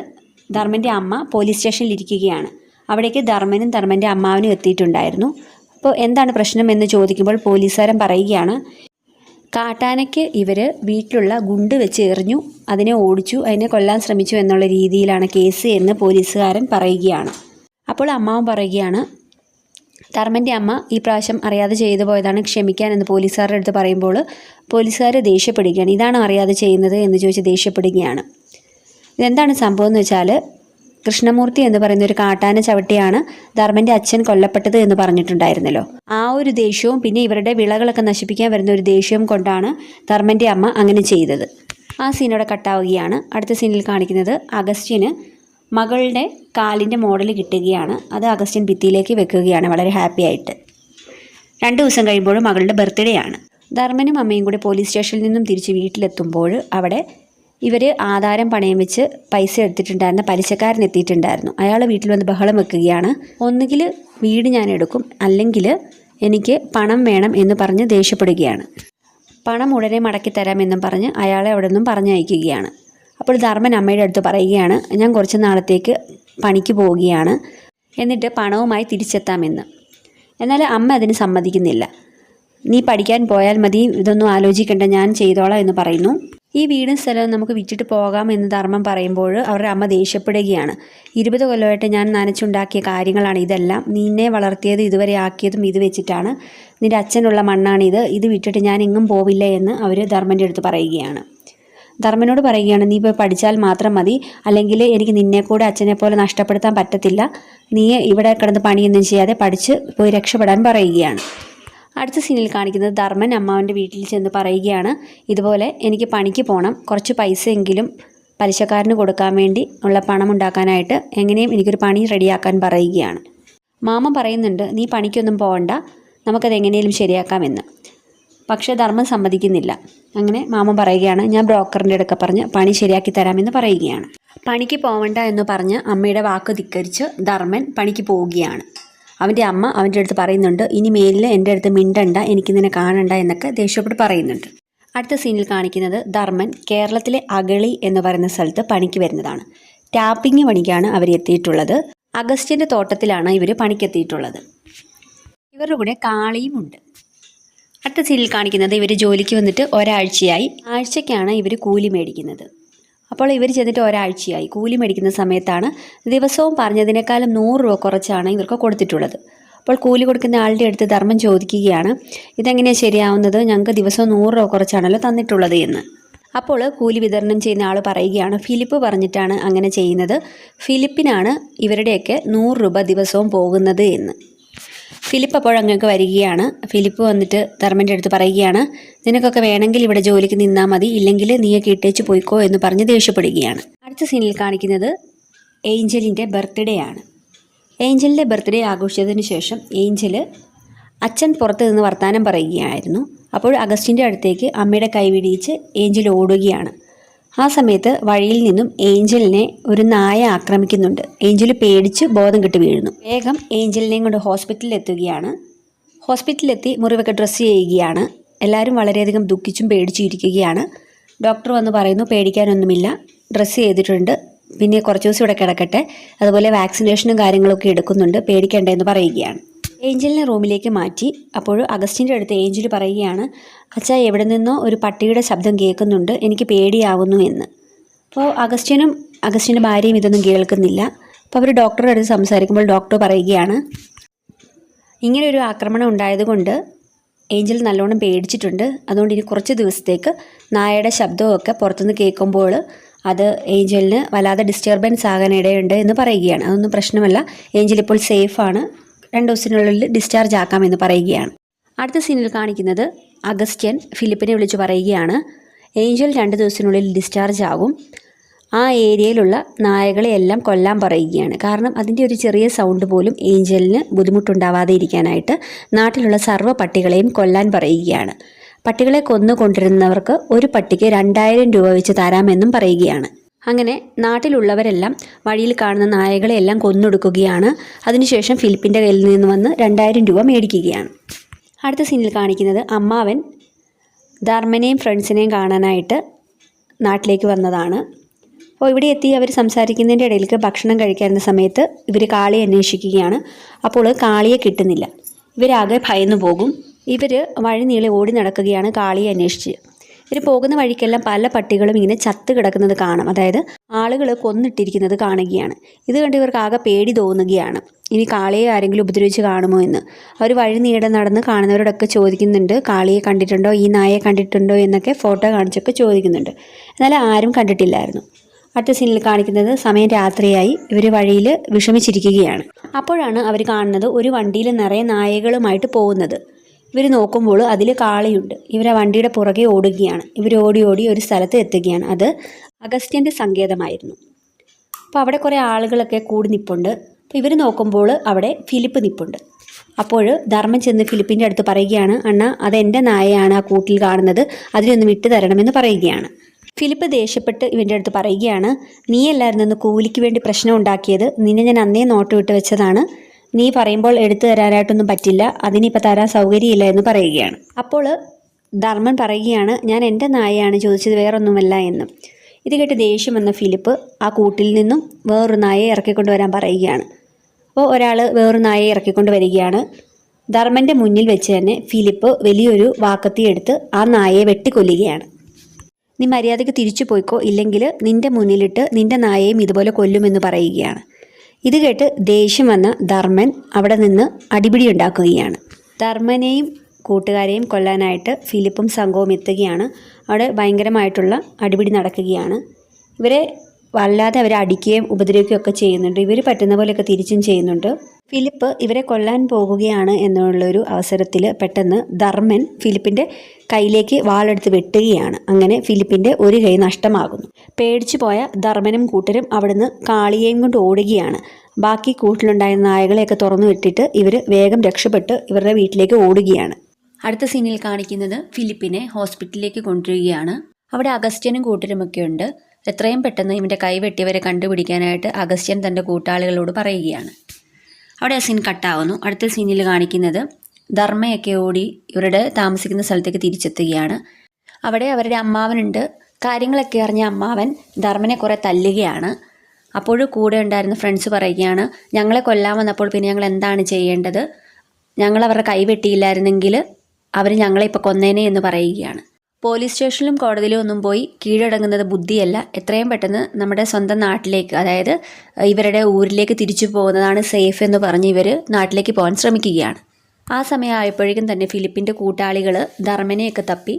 ധർമ്മന്റെ അമ്മ പോലീസ് സ്റ്റേഷനിൽ ഇരിക്കുകയാണ്. അവിടേക്ക് ധർമ്മനും ധർമ്മന്റെ അമ്മാവനും എത്തിയിട്ടുണ്ടായിരുന്നു. അപ്പോൾ എന്താണ് പ്രശ്നം എന്ന് ചോദിക്കുമ്പോൾ പോലീസുകാരൻ പറയുകയാണ് കാട്ടാനയ്ക്ക് ഇവർ വീട്ടിലുള്ള ഗുണ്ട് വെച്ച് എറിഞ്ഞു അതിനെ ഓടിച്ചു അതിനെ കൊല്ലാൻ ശ്രമിച്ചു എന്നുള്ള രീതിയിലാണ് കേസ് എന്ന് പോലീസുകാരൻ പറയുകയാണ്. അപ്പോൾ അമ്മാവൻ പറയുകയാണ് ധർമ്മന്റെ അമ്മ ഈ പ്രാവശ്യം അറിയാതെ ചെയ്തു പോയതാണ് ക്ഷമിക്കാൻ എന്ന് പോലീസുകാരുടെ അടുത്ത് പറയുമ്പോൾ പോലീസുകാർ ദേഷ്യപ്പെടുകയാണ്. ഇതാണ് അറിയാതെ ചെയ്യുന്നത്? എന്ന് ചോദിച്ച് ദേഷ്യപ്പെടുകയാണ്. ഇതെന്താണ് സംഭവം എന്ന് വെച്ചാൽ കൃഷ്ണമൂർത്തി എന്ന് പറയുന്ന ഒരു കാട്ടാന ചവിട്ടിയാണ് ധർമ്മന്റെ അച്ഛൻ കൊല്ലപ്പെട്ടത് എന്ന് പറഞ്ഞിട്ടുണ്ടായിരുന്നല്ലോ. ആ ഒരു ദേഷ്യവും പിന്നെ ഇവരുടെ വിളകളൊക്കെ നശിപ്പിക്കാൻ വരുന്ന ഒരു ദേഷ്യവും കൊണ്ടാണ് ധർമ്മന്റെ അമ്മ അങ്ങനെ ചെയ്തത്. ആ സീനോടെ കട്ടാവുകയാണ് അടുത്ത സീനിൽ കാണിക്കുന്നത് അഗസ്റ്റിന് മകളുടെ കാലിന്റെ മോഡൽ കിട്ടുകയാണ്. അത് അഗസ്റ്റിൻ ഭിത്തിയിലേക്ക് വെക്കുകയാണ് വളരെ ഹാപ്പി ആയിട്ട്. രണ്ട് ദിവസം കഴിയുമ്പോൾ മകളുടെ ബർത്ത്ഡേ ആണ്. ധർമ്മനും അമ്മയും കൂടി പോലീസ് സ്റ്റേഷനിൽ നിന്നും തിരിച്ച് വീട്ടിലെത്തുമ്പോൾ അവിടെ ഇവർ ആധാരം പണയം വെച്ച് പൈസ എടുത്തിട്ടുണ്ടായിരുന്ന. പലിശക്കാരൻ എത്തിയിട്ടുണ്ടായിരുന്നു. അയാൾ വീട്ടിൽ വന്ന് ബഹളം വെക്കുകയാണ്. ഒന്നുകിൽ വീട് ഞാൻ എടുക്കും അല്ലെങ്കിൽ എനിക്ക് പണം വേണം എന്ന് പറഞ്ഞ് ദേഷ്യപ്പെടുകയാണ്. പണം ഉടനെ മടക്കി തരാമെന്നും പറഞ്ഞ് അയാളെ അവിടെ നിന്നും പറഞ്ഞയക്കുകയാണ്. അപ്പോൾ ധർമ്മൻ അമ്മയുടെ അടുത്ത് പറയുകയാണ് ഞാൻ കുറച്ച് നാളത്തേക്ക് പണിക്ക് പോവുകയാണ്. എന്നിട്ട് പണവുമായി തിരിച്ചെത്താമെന്ന്. എന്നാൽ അമ്മ അതിന് സമ്മതിക്കുന്നില്ല. നീ പഠിക്കാൻ പോയാൽ മതി. ഇതൊന്നും ആലോചിക്കേണ്ട. ഞാൻ ചെയ്തോളാം എന്ന് പറയുന്നു. ഈ വീടും സ്ഥലവും നമുക്ക് വിറ്റിട്ട് പോകാം എന്ന് ധർമ്മം പറയുമ്പോൾ അവരുടെ അമ്മ ദേഷ്യപ്പെടുകയാണ്. ഇരുപത് കൊല്ലമായിട്ട് ഞാൻ നനച്ചുണ്ടാക്കിയ കാര്യങ്ങളാണ് ഇതെല്ലാം. നിന്നെ വളർത്തിയത് ഇതുവരെ ആക്കിയതും ഇത് വെച്ചിട്ടാണ്. നിന്റെ അച്ഛനുള്ള മണ്ണാണിത് ഇത്. വിട്ടിട്ട് ഞാൻ എങ്ങും പോവില്ല എന്ന് അവർ ധർമ്മന്റെ അടുത്ത് പറയുകയാണ്. ധർമ്മനോട് പറയുകയാണ് നീ ഇപ്പോൾ പഠിച്ചാൽ മാത്രം മതി. അല്ലെങ്കിൽ എനിക്ക് നിന്നെ കൂടെ അച്ഛനെ പോലെ നഷ്ടപ്പെടുത്താൻ പറ്റത്തില്ല. നീ ഇവിടെ കിടന്ന് പണിയൊന്നും ചെയ്യാതെ പഠിച്ച് പോയി രക്ഷപ്പെടാൻ പറയുകയാണ്. അടുത്ത സീനിൽ കാണിക്കുന്നത് ധർമ്മൻ അമ്മാവന്റെ വീട്ടിൽ ചെന്ന് പറയുകയാണ് ഇതുപോലെ എനിക്ക് പണിക്ക് പോകണം കുറച്ച് പൈസയെങ്കിലും പലിശക്കാരന് കൊടുക്കാൻ വേണ്ടി ഉള്ള പണം ഉണ്ടാക്കാനായിട്ട് എങ്ങനെയും എനിക്കൊരു പണി റെഡിയാക്കാൻ പറയുകയാണ്. മാമ പറയുന്നുണ്ട് നീ പണിക്കൊന്നും പോകണ്ട നമുക്കത് എങ്ങനെയും ശരിയാക്കാമെന്ന്. പക്ഷേ ധർമ്മം സമ്മതിക്കുന്നില്ല. അങ്ങനെ മാമ പറയുകയാണ് ഞാൻ ബ്രോക്കറിന്റെ അടുക്ക പറഞ്ഞ് പണി ശരിയാക്കി തരാമെന്ന് പറയുകയാണ്. പണിക്ക് പോവണ്ട എന്ന് പറഞ്ഞ് അമ്മയുടെ വാക്ക് ധിക്കരിച്ച് ധർമ്മൻ പണിക്ക് പോവുകയാണ്. അവന്റെ അമ്മ അവന്റെ അടുത്ത് പറയുന്നുണ്ട് ഇനി മേലിൽ എന്റെ അടുത്ത് മിണ്ടണ്ട എനിക്ക് നിന്നെ കാണണ്ട എന്നൊക്കെ ദേഷ്യപ്പെട്ട് പറയുന്നുണ്ട്. അടുത്ത സീനിൽ കാണിക്കുന്നത് ധർമ്മൻ കേരളത്തിലെ അഗളി എന്ന് പറയുന്ന സ്ഥലത്ത് പണിക്ക് വരുന്നതാണ്. ടാപ്പിംഗ് പണിക്കാണ് അവർ എത്തിയിട്ടുള്ളത്. അഗസ്റ്റിന്റെ തോട്ടത്തിലാണ് ഇവർ പണിക്കെത്തിയിട്ടുള്ളത്. ഇവരുടെ കൂടെ കാളിയും ഉണ്ട്. അടുത്ത സീനിൽ കാണിക്കുന്നത് ഇവർ ജോലിക്ക് വന്നിട്ട് ഒരാഴ്ചയായി. ആഴ്ചയ്ക്കാണ് ഇവർ കൂലി മേടിക്കുന്നത്. അപ്പോൾ ഇവർ ചെന്നിട്ട് ഒരാഴ്ചയായി. കൂലി മേടിക്കുന്ന സമയത്താണ് ദിവസവും പറഞ്ഞതിനേക്കാളും നൂറ് രൂപ കുറച്ചാണ് ഇവർക്ക് കൊടുത്തിട്ടുള്ളത്. അപ്പോൾ കൂലി കൊടുക്കുന്ന ആളുടെ അടുത്ത് ധർമ്മം ചോദിക്കുകയാണ് ഇതെങ്ങനെയാണ് ശരിയാവുന്നത്? ഞങ്ങൾക്ക് ദിവസവും നൂറ് രൂപ കുറച്ചാണല്ലോ തന്നിട്ടുള്ളത് എന്ന്. അപ്പോൾ കൂലി വിതരണം ചെയ്യുന്ന ആൾ പറയുകയാണ് ഫിലിപ്പ് പറഞ്ഞിട്ടാണ് അങ്ങനെ ചെയ്യുന്നത്. ഫിലിപ്പിനാണ് ഇവരുടെയൊക്കെ നൂറ് രൂപ ദിവസവും പോകുന്നത് എന്ന്. ഫിലിപ്പ് അപ്പോൾ അങ്ങക്ക് വരികയാണ്. ഫിലിപ്പ് വന്നിട്ട് ധർമ്മന്റെ അടുത്ത് പറയുകയാണ് നിനക്കൊക്കെ വേണമെങ്കിൽ ഇവിടെ ജോലിക്ക് നിന്നാൽ മതി ഇല്ലെങ്കിൽ നീയൊക്കെ ഇട്ടേച്ച് പോയിക്കോ എന്ന് പറഞ്ഞ് ദേഷ്യപ്പെടുകയാണ്. അടുത്ത സീനിൽ കാണിക്കുന്നത് ഏഞ്ചലിന്റെ ബർത്ത്ഡേ ആണ്. ഏഞ്ചലിന്റെ ബർത്ത്ഡേ ആഘോഷിച്ചതിന് ശേഷം ഏഞ്ചൽ അച്ഛൻ പുറത്ത് നിന്ന് വർത്തമാനം പറയുകയായിരുന്നു. അപ്പോൾ അഗസ്റ്റിന്റെ അടുത്തേക്ക് അമ്മയുടെ കൈ കൈവിടിയിച്ച് ഏഞ്ചൽ ഓടുകയാണ്. ആ സമയത്ത് വഴിയിൽ നിന്നും ഏഞ്ചലിനെ ഒരു നായ ആക്രമിക്കുന്നുണ്ട്. ഏഞ്ചൽ പേടിച്ച് ബോധം കെട്ട് വീഴുന്നു. വേഗം ഏഞ്ചലിനെയും കൊണ്ട് ഹോസ്പിറ്റലിൽ എത്തുകയാണ്. ഹോസ്പിറ്റലിലെത്തി മുറിവൊക്കെ ഡ്രസ്സ് ചെയ്യുകയാണ്. എല്ലാവരും വളരെയധികം ദുഃഖിച്ചും പേടിച്ചും ഇരിക്കുകയാണ് ഡോക്ടർ വന്ന് പറയുന്നു പേടിക്കാനൊന്നുമില്ല. ഡ്രസ്സ് ചെയ്തിട്ടുണ്ട്. പിന്നെ കുറച്ച് ദിവസം ഇവിടെ കിടക്കട്ടെ. അതുപോലെ വാക്സിനേഷനും കാര്യങ്ങളൊക്കെ എടുക്കുന്നുണ്ട്. പേടിക്കേണ്ട എന്ന് പറയുകയാണ്. ഏഞ്ചലിനെ റൂമിലേക്ക് മാറ്റി. അപ്പോൾ അഗസ്റ്റിന്റെ അടുത്ത് ഏഞ്ചൽ പറയുകയാണ് അച്ഛാ എവിടെ നിന്നോ ഒരു പട്ടിയുടെ ശബ്ദം കേൾക്കുന്നുണ്ട്. എനിക്ക് പേടിയാവുന്നു എന്ന്. അപ്പോൾ അഗസ്റ്റിനും അഗസ്റ്റിന്റെ ഭാര്യയും ഇതൊന്നും കേൾക്കുന്നില്ല. അപ്പോൾ അവർ ഡോക്ടറുടെ അടുത്ത് സംസാരിക്കുമ്പോൾ ഡോക്ടർ പറയുകയാണ് ഇങ്ങനെ ഒരു ആക്രമണം ഉണ്ടായതുകൊണ്ട് ഏഞ്ചൽ നല്ലോണം പേടിച്ചിട്ടുണ്ട്. അതുകൊണ്ട് ഇനി കുറച്ച് ദിവസത്തേക്ക് നായയുടെ ശബ്ദമൊക്കെ പുറത്തുനിന്ന് കേൾക്കുമ്പോൾ അത് ഏഞ്ചലിന് വല്ലാതെ ഡിസ്റ്റർബൻസ് ആകാൻ ഇടയുണ്ട് എന്ന് പറയുകയാണ്. അതൊന്നും പ്രശ്നമല്ല. ഏഞ്ചൽ ഇപ്പോൾ സേഫാണ് രണ്ട് ദിവസത്തിനുള്ളിൽ ഡിസ്ചാർജ് ആക്കാമെന്ന് പറയുകയാണ്. അടുത്ത സീനിൽ കാണിക്കുന്നത് അഗസ്റ്റ്യൻ ഫിലിപ്പിനെ വിളിച്ച് പറയുകയാണ് ഏഞ്ചൽ രണ്ട് ദിവസത്തിനുള്ളിൽ ഡിസ്ചാർജ് ആകും. ആ ഏരിയയിലുള്ള നായകളെ എല്ലാം കൊല്ലാൻ പറയുകയാണ്. കാരണം അതിന്റെ ഒരു ചെറിയ സൗണ്ട് പോലും ഏഞ്ചലിന് ബുദ്ധിമുട്ടുണ്ടാവാതെ ഇരിക്കാനായിട്ട് നാട്ടിലുള്ള സർവ പട്ടികളെയും കൊല്ലാൻ പറയുകയാണ്. പട്ടികളെ കൊന്നു കൊണ്ടിരുന്നവർക്ക് ഒരു പട്ടിക്ക് രണ്ടായിരം രൂപ വെച്ച് തരാമെന്നും പറയുകയാണ്. അങ്ങനെ നാട്ടിലുള്ളവരെല്ലാം വഴിയിൽ കാണുന്ന നായകളെ എല്ലാം കൊന്നൊടുക്കുകയാണ്. അതിനുശേഷം ഫിലിപ്പിന്റെ കയ്യിൽ നിന്ന് വന്ന് രണ്ടായിരം രൂപ മേടിക്കുകയാണ്. അടുത്ത സീനിൽ കാണിക്കുന്നത് അമ്മാവൻ ധർമ്മനെയും ഫ്രണ്ട്സിനെയും കാണാനായിട്ട് നാട്ടിലേക്ക് വന്നതാണ്. അപ്പോൾ ഇവിടെ എത്തി അവർ സംസാരിക്കുന്നതിന്റെ ഇടയിലേക്ക് ഭക്ഷണം കഴിക്കാവുന്ന സമയത്ത് ഇവർ കാളിയെ അന്വേഷിക്കുകയാണ്. അപ്പോൾ കാളിയെ കിട്ടുന്നില്ല. ഇവരാകെ ഭയന്നു പോകും ഇവർ വഴി നീളെ ഓടി നടക്കുകയാണ് കാളിയെ അന്വേഷിച്ച്. ഇവർ പോകുന്ന വഴിക്കെല്ലാം പല പട്ടികളും ഇങ്ങനെ ചത്ത് കിടക്കുന്നത് കാണാം. അതായത് ആളുകൾ കൊന്നിട്ടിരിക്കുന്നത് കാണുകയാണ്. ഇത് കണ്ട് ഇവർക്ക് ആകെ പേടി തോന്നുകയാണ്. ഇനി കാളിയെ ആരെങ്കിലും ഉപദ്രവിച്ച് കാണുമോ എന്ന്. അവർ വഴി നീടെ നടന്ന് കാണുന്നവരോടൊക്കെ ചോദിക്കുന്നുണ്ട് കാളിയെ കണ്ടിട്ടുണ്ടോ ഈ നായയെ കണ്ടിട്ടുണ്ടോ എന്നൊക്കെ ഫോട്ടോ കാണിച്ചൊക്കെ ചോദിക്കുന്നുണ്ട്. എന്നാൽ ആരും കണ്ടിട്ടില്ലായിരുന്നു. അടുത്ത സീനിൽ കാണിക്കുന്നത് സമയം രാത്രിയായി. ഇവർ വഴിയിൽ വിഷമിച്ചിരിക്കുകയാണ്. അപ്പോഴാണ് അവർ കാണുന്നത് ഒരു വണ്ടിയിൽ നിറയെ നായകളുമായിട്ട് പോകുന്നത്. ഇവർ നോക്കുമ്പോൾ അതിൽ കാളയുണ്ട്. ഇവരെ വണ്ടിയുടെ പുറകെ ഓടുകയാണ്. ഇവർ ഓടി ഓടി ഒരു സ്ഥലത്ത് എത്തുകയാണ്. അത് അഗസ്ത്യന്റെ സങ്കേതമായിരുന്നു. അപ്പോൾ അവിടെ കുറേ ആളുകളൊക്കെ കൂടി നിൽപ്പുണ്ട് അപ്പോൾ ഇവർ നോക്കുമ്പോൾ അവിടെ ഫിലിപ്പ് നിൽപ്പുണ്ട് അപ്പോൾ ധർമ്മൻ ചെന്ന് ഫിലിപ്പിന്റെ അടുത്ത് പറയുകയാണ് അണ്ണ അതെന്റെ നായയാണ് ആ കൂട്ടിൽ കാണുന്നത്. അതിനൊന്ന് വിട്ടു തരണമെന്ന് പറയുകയാണ്. ഫിലിപ്പ് ദേഷ്യപ്പെട്ട് ഇവന്റെ അടുത്ത് പറയുകയാണ് നീയല്ലായിരുന്നു ഇന്ന് കൂലിക്ക് വേണ്ടി പ്രശ്നം ഉണ്ടാക്കിയത്? നിന്നെ ഞാൻ അന്നേ നോട്ട് വിട്ട് വെച്ചതാണ്. നീ പറയുമ്പോൾ എടുത്തു തരാനായിട്ടൊന്നും പറ്റില്ല. അതിനിപ്പോൾ തരാൻ സൗകര്യമില്ല എന്ന് പറയുകയാണ്. അപ്പോൾ ധർമ്മൻ പറയുകയാണ് ഞാൻ എന്റെ നായയാണ് ചോദിച്ചത് വേറൊന്നുമല്ല എന്ന്. ഇത് കേട്ട് ദേഷ്യം വന്ന ഫിലിപ്പ് ആ കൂട്ടിൽ നിന്നും വേറൊരു നായയെ ഇറക്കിക്കൊണ്ട് വരാൻ പറയുകയാണ്. അപ്പോൾ ഒരാൾ വേറൊരു നായയെ ഇറക്കിക്കൊണ്ട് വരികയാണ്. ധർമ്മന്റെ മുന്നിൽ വെച്ച് തന്നെ ഫിലിപ്പ് വലിയൊരു വാക്കത്തി എടുത്ത് ആ നായയെ വെട്ടിക്കൊല്ലുകയാണ്. നീ മര്യാദയ്ക്ക് തിരിച്ചു പോയിക്കോ ഇല്ലെങ്കിൽ നിന്റെ മുന്നിലിട്ട് നിന്റെ നായയും ഇതുപോലെ കൊല്ലുമെന്ന് പറയുകയാണ്. ഇത് കേട്ട് ദേഷ്യം വന്ന ധർമ്മൻ അവിടെ നിന്ന് അടിപിടി ഉണ്ടാക്കുകയാണ്. ധർമ്മനെയും കൂട്ടുകാരെയും കൊല്ലാനായിട്ട് ഫിലിപ്പും സംഘവും എത്തുകയാണ്. അവിടെ ഭയങ്കരമായിട്ടുള്ള അടിപിടി നടക്കുകയാണ്. ഇവരെ വല്ലാതെ അവരെ അടിക്കുകയും ഉപദ്രവിക്കുകയും ഒക്കെ ചെയ്യുന്നുണ്ട്. ഇവർ പറ്റുന്ന പോലെയൊക്കെ തിരിച്ചും ചെയ്യുന്നുണ്ട്. ഫിലിപ്പ് ഇവരെ കൊല്ലാൻ പോകുകയാണ് എന്നുള്ളൊരു അവസരത്തിൽ പെട്ടെന്ന് ധർമ്മൻ ഫിലിപ്പിന്റെ കയ്യിലേക്ക് വാളെടുത്ത് വെട്ടുകയാണ്. അങ്ങനെ ഫിലിപ്പിന്റെ ഒരു കൈ നഷ്ടമാകുന്നു. പേടിച്ചു പോയ ധർമ്മനും കൂട്ടരും അവിടുന്ന് കാളിയെയും കൊണ്ട് ഓടുകയാണ്. ബാക്കി കൂട്ടിലുണ്ടായിരുന്ന നായകളെയൊക്കെ തുറന്നു വിട്ടിട്ട് ഇവർ വേഗം രക്ഷപ്പെട്ട് ഇവരുടെ വീട്ടിലേക്ക് ഓടുകയാണ്. അടുത്ത സീനിൽ കാണിക്കുന്നത് ഫിലിപ്പിനെ ഹോസ്പിറ്റലിലേക്ക് കൊണ്ടുവരികയാണ്. അവിടെ അഗസ്റ്റ്യനും കൂട്ടരുമൊക്കെ ഉണ്ട്. എത്രയും പെട്ടെന്ന് ഇവന്റെ കൈവെട്ടിയവരെ കണ്ടുപിടിക്കാനായിട്ട് അഗസ്ത്യൻ തന്റെ കൂട്ടാളികളോട് പറയുകയാണ്. അവിടെ ആ സീൻ കട്ടാവുന്നു അടുത്ത സീനിൽ കാണിക്കുന്നത് ധർമ്മയൊക്കെ ഓടി ഇവരുടെ താമസിക്കുന്ന സ്ഥലത്തേക്ക് തിരിച്ചെത്തുകയാണ്. അവിടെ അവരുടെ അമ്മാവനുണ്ട്. കാര്യങ്ങളൊക്കെ അറിഞ്ഞ അമ്മാവൻ ധർമ്മനെ കുറേ തല്ലുകയാണ്. അപ്പോഴും കൂടെ ഉണ്ടായിരുന്ന ഫ്രണ്ട്സ് പറയുകയാണ് ഞങ്ങളെ കൊല്ലാൻ വന്നപ്പോൾ പിന്നെ ഞങ്ങൾ എന്താണ് ചെയ്യേണ്ടത്? ഞങ്ങൾ അവരുടെ കൈ അവർ ഞങ്ങളെ ഇപ്പോൾ കൊന്നേനെ എന്ന് പറയുകയാണ്. പോലീസ് സ്റ്റേഷനിലും കോടതിയിലും ഒന്നും പോയി കീഴടങ്ങുന്നത് ബുദ്ധിയല്ല. എത്രയും പെട്ടെന്ന് നമ്മുടെ സ്വന്തം നാട്ടിലേക്ക് അതായത് ഇവരുടെ ഊരിലേക്ക് തിരിച്ചു പോകുന്നതാണ് സേഫ് എന്ന് പറഞ്ഞ് ഇവർ നാട്ടിലേക്ക് പോകാൻ ശ്രമിക്കുകയാണ്. ആ സമയമായപ്പോഴേക്കും തന്നെ ഫിലിപ്പിന്റെ കൂട്ടാളികൾ ധർമ്മനെയൊക്കെ തപ്പി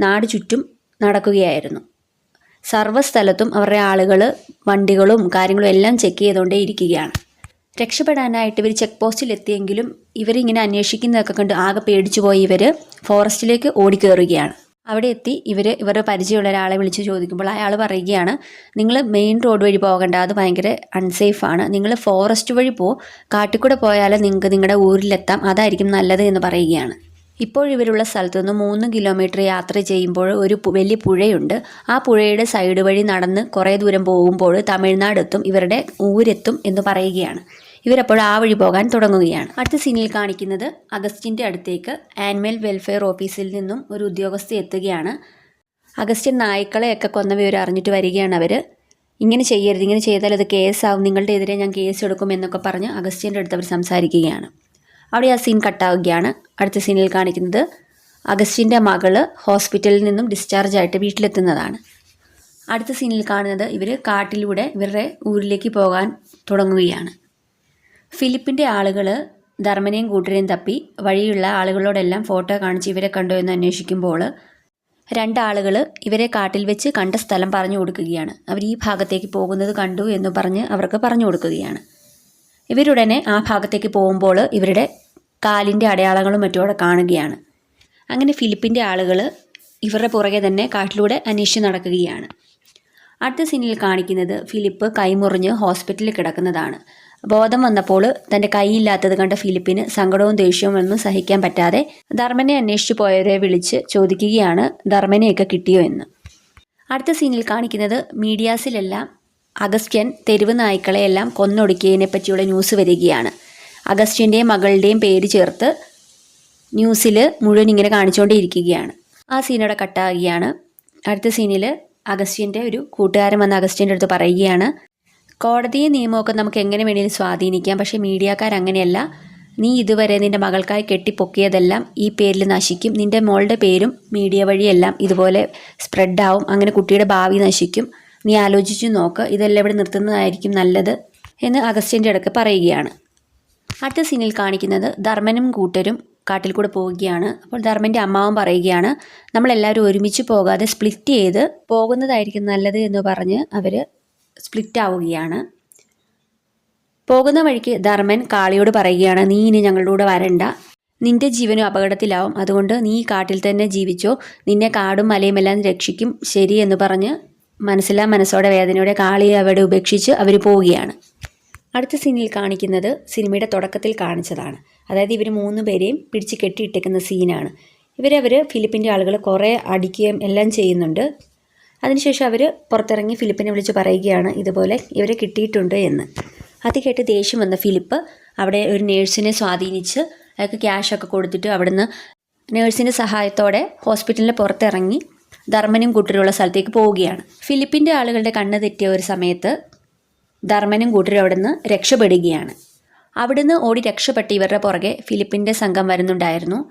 നാട് ചുറ്റും നടക്കുകയായിരുന്നു. സർവസ്ഥലത്തും അവരുടെ ആളുകൾ വണ്ടികളും കാര്യങ്ങളും എല്ലാം ചെക്ക് ചെയ്തുകൊണ്ടേ ഇരിക്കുകയാണ്. രക്ഷപ്പെടാനായിട്ട് ഇവർ ചെക്ക് പോസ്റ്റിൽ എത്തിയെങ്കിലും ഇവരിങ്ങനെ അന്വേഷിക്കുന്നതൊക്കെ കണ്ട് ആകെ പേടിച്ചു പോയി ഇവർ ഫോറസ്റ്റിലേക്ക് ഓടിക്കയറുകയാണ് അവിടെ എത്തി ഇവർ ഇവരുടെ പരിചയമുള്ള ഒരാളെ വിളിച്ച് ചോദിക്കുമ്പോൾ അയാൾ പറയുകയാണ് നിങ്ങൾ മെയിൻ റോഡ് വഴി പോകണ്ട അത് ഭയങ്കര അൺസേഫാണ് നിങ്ങൾ ഫോറസ്റ്റ് വഴി പോ കാട്ടിക്കൂടെ പോയാൽ നിങ്ങൾക്ക് നിങ്ങളുടെ ഊരിലെത്താം അതായിരിക്കും നല്ലത് എന്ന് പറയുകയാണ്. ഇപ്പോൾ ഇവരുള്ള സ്ഥലത്തു നിന്ന് മൂന്ന് കിലോമീറ്റർ യാത്ര ചെയ്യുമ്പോൾ ഒരു വലിയ പുഴയുണ്ട്. ആ പുഴയുടെ സൈഡ് വഴി നടന്ന് കുറേ ദൂരം പോകുമ്പോൾ തമിഴ്നാടെത്തും ഇവരുടെ ഊരെത്തും എന്ന് പറയുകയാണ്. ഇവരപ്പോൾ ആ വഴി പോകാൻ തുടങ്ങുകയാണ്. അടുത്ത സീനിൽ കാണിക്കുന്നത് അഗസ്റ്റിന്റെ അടുത്തേക്ക് ആനിമൽ വെൽഫെയർ ഓഫീസിൽ നിന്നും ഒരു ഉദ്യോഗസ്ഥ എത്തുകയാണ്. അഗസ്റ്റിൻ നായ്ക്കളെയൊക്കെ കൊന്ന അറിഞ്ഞിട്ട് വരികയാണ് അവർ ഇങ്ങനെ ചെയ്യരുത് ഇങ്ങനെ ചെയ്താൽ അത് കേസാവും. നിങ്ങളുടെ എതിരെ ഞാൻ കേസ് എടുക്കും എന്നൊക്കെ പറഞ്ഞ് അഗസ്റ്റിന്റെ അടുത്ത് അവർ സംസാരിക്കുകയാണ്. അവിടെ ആ സീൻ കട്ടാവുകയാണ് അടുത്ത സീനിൽ കാണിക്കുന്നത് അഗസ്റ്റിന്റെ മകൾ ഹോസ്പിറ്റലിൽ നിന്നും ഡിസ്ചാർജ് ആയിട്ട് വീട്ടിലെത്തുന്നതാണ്. അടുത്ത സീനിൽ കാണുന്നത് ഇവർ കാട്ടിലൂടെ ഇവരുടെ ഊരിലേക്ക് പോകാൻ തുടങ്ങുകയാണ്. ഫിലിപ്പിന്റെ ആളുകൾ ധർമ്മനെയും കൂട്ടരെയും തപ്പി വഴിയുള്ള ആളുകളോടെല്ലാം ഫോട്ടോ കാണിച്ച് ഇവരെ കണ്ടോ എന്ന് അന്വേഷിക്കുമ്പോൾ രണ്ടാളുകൾ ഇവരെ കാട്ടിൽ വെച്ച് കണ്ട സ്ഥലം പറഞ്ഞു കൊടുക്കുകയാണ്. അവർ ഈ ഭാഗത്തേക്ക് പോകുന്നത് കണ്ടു എന്ന് പറഞ്ഞ് അവർക്ക് പറഞ്ഞു കൊടുക്കുകയാണ്. ഇവരുടനെ ആ ഭാഗത്തേക്ക് പോകുമ്പോൾ ഇവരുടെ കാലിന്റെ അടയാളങ്ങളും മറ്റും കാണുകയാണ്. അങ്ങനെ ഫിലിപ്പിന്റെ ആളുകൾ ഇവരുടെ പുറകെ തന്നെ കാട്ടിലൂടെ അന്വേഷിച്ച് നടക്കുകയാണ്. അടുത്ത സീനിൽ കാണിക്കുന്നത് ഫിലിപ്പ് കൈമുറിഞ്ഞ് ഹോസ്പിറ്റലിൽ കിടക്കുന്നതാണ്. ബോധം വന്നപ്പോൾ തന്റെ കൈയില്ലാത്തത് കണ്ട ഫിലിപ്പിന് സങ്കടവും ദേഷ്യവും ഒന്നും സഹിക്കാൻ പറ്റാതെ ധർമ്മനെ അന്വേഷിച്ചു പോയവരെ വിളിച്ച് ചോദിക്കുകയാണ് ധർമ്മനെയൊക്കെ കിട്ടിയോ എന്ന്? അടുത്ത സീനിൽ കാണിക്കുന്നത് മീഡിയാസിലെല്ലാം അഗസ്റ്റ്യൻ തെരുവ് നായ്ക്കളെയെല്ലാം കൊന്നൊടുക്കിയതിനെ പറ്റിയുള്ള ന്യൂസ് വരികയാണ്. അഗസ്റ്റ്യന്റെയും മകളുടെയും പേര് ചേർത്ത് ന്യൂസിൽ മുഴുവൻ ഇങ്ങനെ കാണിച്ചുകൊണ്ടേയിരിക്കുകയാണ് ആ സീനോടെ കട്ടാകുകയാണ് അടുത്ത സീനിൽ അഗസ്റ്റ്യന്റെ ഒരു കൂട്ടുകാരൻ വന്ന് അഗസ്റ്റ്യന്റെ അടുത്ത് പറയുകയാണ് കോടതിയെ നിയമമൊക്കെ നമുക്ക് എങ്ങനെ വേണമെങ്കിലും സ്വാധീനിക്കാം. പക്ഷേ മീഡിയക്കാർ അങ്ങനെയല്ല. നീ ഇതുവരെ നിന്റെ മകൾക്കായി കെട്ടിപ്പൊക്കിയതെല്ലാം ഈ പേരിൽ നശിക്കും. നിന്റെ മോളുടെ പേരും മീഡിയ വഴിയെല്ലാം ഇതുപോലെ സ്പ്രെഡാവും. അങ്ങനെ കുട്ടിയുടെ ഭാവി നശിക്കും. നീ ആലോചിച്ചു നോക്ക്. ഇതെല്ലാം ഇവിടെ നിർത്തുന്നതായിരിക്കും നല്ലത് എന്ന് അഗസ്റ്റ്യന്റെ അടുക്ക് പറയുകയാണ്. അടുത്ത സീനിൽ കാണിക്കുന്നത് ധർമ്മനും കൂട്ടരും കാട്ടിൽ കൂടെ പോവുകയാണ്. അപ്പോൾ ധർമ്മന്റെ അമ്മാവൻ പറയുകയാണ് നമ്മളെല്ലാവരും ഒരുമിച്ച് പോകാതെ സ്പ്ലിറ്റ് ചെയ്ത് പോകുന്നതായിരിക്കും നല്ലത് എന്ന് പറഞ്ഞ് അവർ സ്പ്ലിറ്റ് ആവുകയാണ് പോകുന്ന വഴിക്ക് ധർമ്മൻ കാളിയോട് പറയുകയാണ് നീ ഇനി ഞങ്ങളുടെ കൂടെ വരണ്ട. നിന്റെ ജീവനും അപകടത്തിലാവും. അതുകൊണ്ട് നീ കാട്ടിൽ തന്നെ ജീവിച്ചോ. നിന്നെ കാടും മലയുമെല്ലാം രക്ഷിക്കും. ശരി എന്ന് പറഞ്ഞ് മനസ്സിലാ മനസ്സോടെ വേദനയോടെ കാളിയെ അവിടെ ഉപേക്ഷിച്ച് അവർ പോവുകയാണ്. അടുത്ത സീനിൽ കാണിക്കുന്നത് സിനിമയുടെ തുടക്കത്തിൽ കാണിച്ചതാണ്. അതായത് ഇവർ മൂന്ന് പേരെയും പിടിച്ച് കെട്ടിയിട്ടേക്കുന്ന സീനാണ്. ഇവരവർ ഫിലിപ്പിന്റെ ആളുകൾ കുറേ അടിക്കുകയും എല്ലാം ചെയ്യുന്നുണ്ട്. അതിനുശേഷം അവർ പുറത്തിറങ്ങി ഫിലിപ്പിനെ വിളിച്ച് പറയുകയാണ് ഇതുപോലെ ഇവരെ കിട്ടിയിട്ടുണ്ട് എന്ന്. അത് കേട്ട് ദേഷ്യം വന്ന ഫിലിപ്പ് അവിടെ ഒരു നേഴ്സിനെ സ്വാധീനിച്ച് അയാൾക്ക് ക്യാഷൊക്കെ കൊടുത്തിട്ട് അവിടുന്ന് നേഴ്സിന്റെ സഹായത്തോടെ ഹോസ്പിറ്റലിന് പുറത്തിറങ്ങി ധർമ്മനും കൂട്ടരുള്ള സ്ഥലത്തേക്ക് പോവുകയാണ്. ഫിലിപ്പിന്റെ ആളുകളുടെ കണ്ണ് തെറ്റിയ ഒരു സമയത്ത് ധർമ്മനും കൂട്ടരും അവിടുന്ന് രക്ഷപ്പെടുകയാണ്. അവിടുന്ന് ഓടി രക്ഷപ്പെട്ട് ഇവരുടെ പുറകെ ഫിലിപ്പിന്റെ സംഘം വരുന്നുണ്ടായിരുന്നു.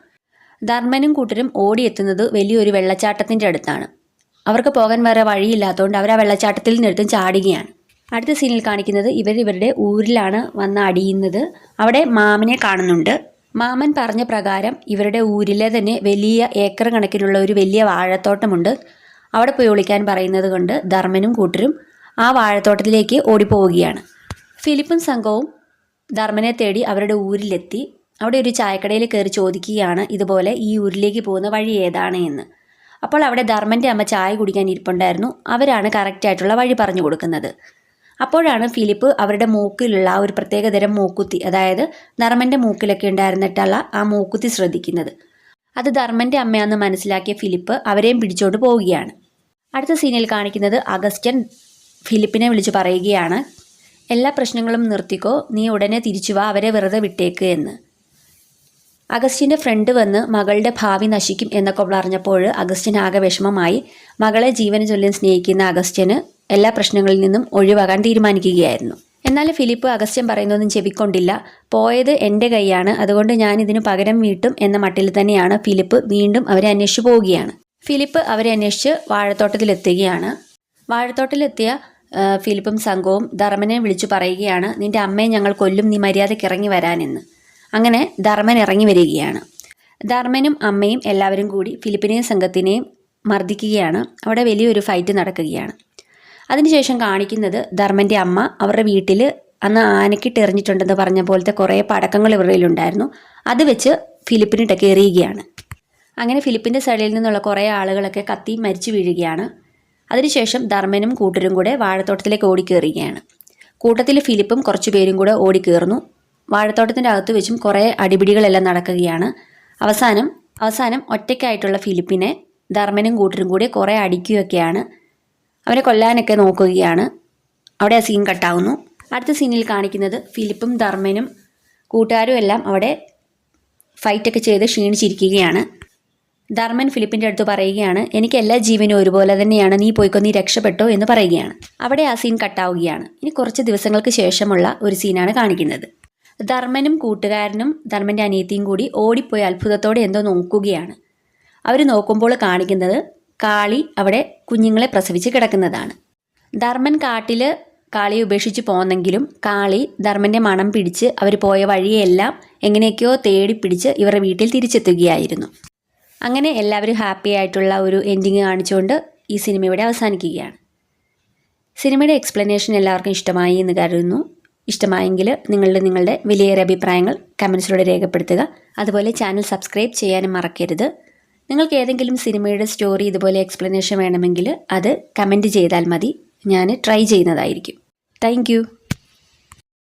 ധർമ്മനും കൂട്ടരും ഓടിയെത്തുന്നത് വലിയൊരു വെള്ളച്ചാട്ടത്തിന്റെ അടുത്താണ്. അവർക്ക് പോകാൻ വേറെ വഴിയില്ലാത്തതുകൊണ്ട് അവർ ആ വെള്ളച്ചാട്ടത്തിൽ നിന്നെടുത്തും ചാടുകയാണ്. അടുത്ത സീനിൽ കാണിക്കുന്നത് ഇവർ ഇവരുടെ ഊരിലാണ് വന്ന് അടിയുന്നത്. അവിടെ മാമനെ കാണുന്നുണ്ട്. മാമൻ പറഞ്ഞ പ്രകാരം ഇവരുടെ ഊരിലെ തന്നെ വലിയ ഏക്കർ കണക്കിനുള്ള ഒരു വലിയ വാഴത്തോട്ടമുണ്ട്. അവിടെ പോയി ഒളിക്കാൻ പറയുന്നത് കൊണ്ട് ധർമ്മനും കൂട്ടരും ആ വാഴത്തോട്ടത്തിലേക്ക് ഓടിപ്പോവുകയാണ്. ഫിലിപ്പും സംഘവും ധർമ്മനെ തേടി അവരുടെ ഊരിലെത്തി. അവിടെ ഒരു ചായക്കടയിൽ കയറി ചോദിക്കുകയാണ് ഇതുപോലെ ഈ ഊരിലേക്ക് പോകുന്ന വഴി ഏതാണ്? എന്ന്. അപ്പോൾ അവിടെ ധർമ്മന്റെ അമ്മ ചായ കുടിക്കാൻ ഇരിപ്പുണ്ടായിരുന്നു. അവരാണ് കറക്റ്റായിട്ടുള്ള വഴി പറഞ്ഞു കൊടുക്കുന്നത്. അപ്പോഴാണ് ഫിലിപ്പ് അവരുടെ മൂക്കിലുള്ള ആ ഒരു പ്രത്യേകതരം മൂക്കുത്തി അതായത് ധർമ്മന്റെ മൂക്കിലൊക്കെ ഉണ്ടായിരുന്നിട്ടുള്ള ആ മൂക്കുത്തി ശ്രദ്ധിക്കുന്നത്. അത് ധർമ്മന്റെ അമ്മയാണെന്ന് മനസ്സിലാക്കിയ ഫിലിപ്പ് അവരെയും പിടിച്ചോണ്ട് പോവുകയാണ്. അടുത്ത സീനിൽ കാണിക്കുന്നത് അഗസ്റ്റ്യൻ ഫിലിപ്പിനെ വിളിച്ച് പറയുകയാണ് എല്ലാ പ്രശ്നങ്ങളും നിർത്തിക്കോ നീ ഉടനെ തിരിച്ചു വാ അവരെ വെറുതെ വിട്ടേക്ക് എന്ന്. അഗസ്റ്റിന്റെ ഫ്രണ്ട് വന്ന് മകളുടെ ഭാവി നശിക്കും എന്നൊക്കെ പറഞ്ഞപ്പോൾ അഗസ്റ്റിൻ ആകെ വിഷമമായി. മകളെ ജീവന ചൊല്ലിയും സ്നേഹിക്കുന്ന അഗസ്റ്റിന് എല്ലാ പ്രശ്നങ്ങളിൽ നിന്നും ഒഴിവാകാൻ തീരുമാനിക്കുകയായിരുന്നു. എന്നാൽ ഫിലിപ്പ് അഗസ്റ്റ്യൻ പറയുന്നതൊന്നും ചെവിക്കൊണ്ടില്ല. പോയത് എന്റെ കൈയാണ്. അതുകൊണ്ട് ഞാൻ ഇതിന് പകരം വീട്ടും എന്ന മട്ടിൽ തന്നെയാണ് ഫിലിപ്പ് വീണ്ടും അവരെ അന്വേഷിച്ചു പോവുകയാണ്. ഫിലിപ്പ് അവരെ അന്വേഷിച്ച് വാഴത്തോട്ടത്തിലെത്തുകയാണ് വാഴത്തോട്ടത്തിലെത്തിയ ഫിലിപ്പും സംഘവും ധർമ്മനെ വിളിച്ചു പറയുകയാണ് നിന്റെ അമ്മയെ ഞങ്ങൾ കൊല്ലും. നീ മര്യാദയ്ക്ക് ഇറങ്ങി വരാനെന്ന് അങ്ങനെ ധർമ്മൻ ഇറങ്ങി വരികയാണ്. ധർമ്മനും അമ്മയും എല്ലാവരും കൂടി ഫിലിപ്പിനെയും സംഘത്തിനെയും മർദ്ദിക്കുകയാണ്. അവിടെ വലിയൊരു ഫൈറ്റ് നടക്കുകയാണ്. അതിനുശേഷം കാണിക്കുന്നത് ധർമ്മന്റെ അമ്മ അവരുടെ വീട്ടിൽ അന്ന് ആനക്കിട്ട് എറിഞ്ഞിട്ടുണ്ടെന്ന് പറഞ്ഞ പോലത്തെ കുറേ പടക്കങ്ങൾ ഇവരുടെ ഉണ്ടായിരുന്നു അത് വെച്ച് ഫിലിപ്പിനിട്ടൊക്കെ എറിയുകയാണ് അങ്ങനെ ഫിലിപ്പിന്റെ സൈഡിൽ നിന്നുള്ള കുറേ ആളുകളൊക്കെ കത്തി മരിച്ചു വീഴുകയാണ്. അതിനുശേഷം ധർമ്മനും കൂട്ടരും കൂടെ വാഴത്തോട്ടത്തിലേക്ക് ഓടിക്കേറുകയാണ് കൂട്ടത്തിൽ ഫിലിപ്പും കുറച്ചു പേരും കൂടെ ഓടിക്കേറുന്നു. വാഴത്തോട്ടത്തിന്റെ അകത്ത് വെച്ചും കുറേ അടിപിടികളെല്ലാം നടക്കുകയാണ്. അവസാനം അവസാനം ഒറ്റയ്ക്കായിട്ടുള്ള ഫിലിപ്പിനെ ധർമ്മനും കൂട്ടരും കൂടി കുറേ അടിക്കുകയൊക്കെയാണ്. അവരെ കൊല്ലാനൊക്കെ നോക്കുകയാണ്. അവിടെ ആ സീൻ കട്ടാവുന്നു അടുത്ത സീനിൽ കാണിക്കുന്നത് ഫിലിപ്പും ധർമ്മനും കൂട്ടുകാരും എല്ലാം അവിടെ ഫൈറ്റൊക്കെ ചെയ്ത് ക്ഷീണിച്ചിരിക്കുകയാണ്. ധർമ്മൻ ഫിലിപ്പിന്റെ അടുത്ത് പറയുകയാണ് എനിക്ക് എല്ലാ ജീവനും ഒരുപോലെ തന്നെയാണ്. നീ പോയിക്കോ നീ രക്ഷപ്പെട്ടോ എന്ന് പറയുകയാണ്. അവിടെ ആ സീൻ കട്ടാവുകയാണ് ഇനി കുറച്ച് ദിവസങ്ങൾക്ക് ശേഷമുള്ള ഒരു സീനാണ് കാണിക്കുന്നത്. ധർമ്മനും കൂട്ടുകാരനും ധർമ്മന്റെ അനിയത്തിയും കൂടി ഓടിപ്പോയി അത്ഭുതത്തോടെ എന്തോ നോക്കുകയാണ്. അവർ നോക്കുമ്പോൾ കാണിക്കുന്നത് കാളി അവിടെ കുഞ്ഞുങ്ങളെ പ്രസവിച്ച് കിടക്കുന്നതാണ്. ധർമ്മൻ കാട്ടിൽ കാളിയെ ഉപേക്ഷിച്ച് പോന്നെങ്കിലും കാളി ധർമ്മന്റെ മണം പിടിച്ച് അവർ പോയ വഴിയെല്ലാം എങ്ങനെയൊക്കെയോ തേടി പിടിച്ച് ഇവരുടെ വീട്ടിൽ തിരിച്ചെത്തുകയായിരുന്നു. അങ്ങനെ എല്ലാവരും ഹാപ്പി ആയിട്ടുള്ള ഒരു എൻഡിങ് കാണിച്ചുകൊണ്ട് ഈ സിനിമയുടെ അവസാനിക്കുകയാണ്. സിനിമയുടെ എക്സ്പ്ലനേഷൻ എല്ലാവർക്കും ഇഷ്ടമായി എന്ന് കരുതുന്നു. ഇഷ്ടമായെങ്കിൽ നിങ്ങളുടെ നിങ്ങളുടെ വിലയേറിയ അഭിപ്രായങ്ങൾ കമൻസിലൂടെ രേഖപ്പെടുത്തുക. അതുപോലെ ചാനൽ സബ്സ്ക്രൈബ് ചെയ്യാനും മറക്കരുത്. നിങ്ങൾക്ക് ഏതെങ്കിലും സിനിമയുടെ സ്റ്റോറി ഇതുപോലെ എക്സ്പ്ലനേഷൻ വേണമെങ്കിൽ അത് കമന്റ് ചെയ്താൽ മതി. ഞാൻ ട്രൈ ചെയ്യുന്നതായിരിക്കും. താങ്ക്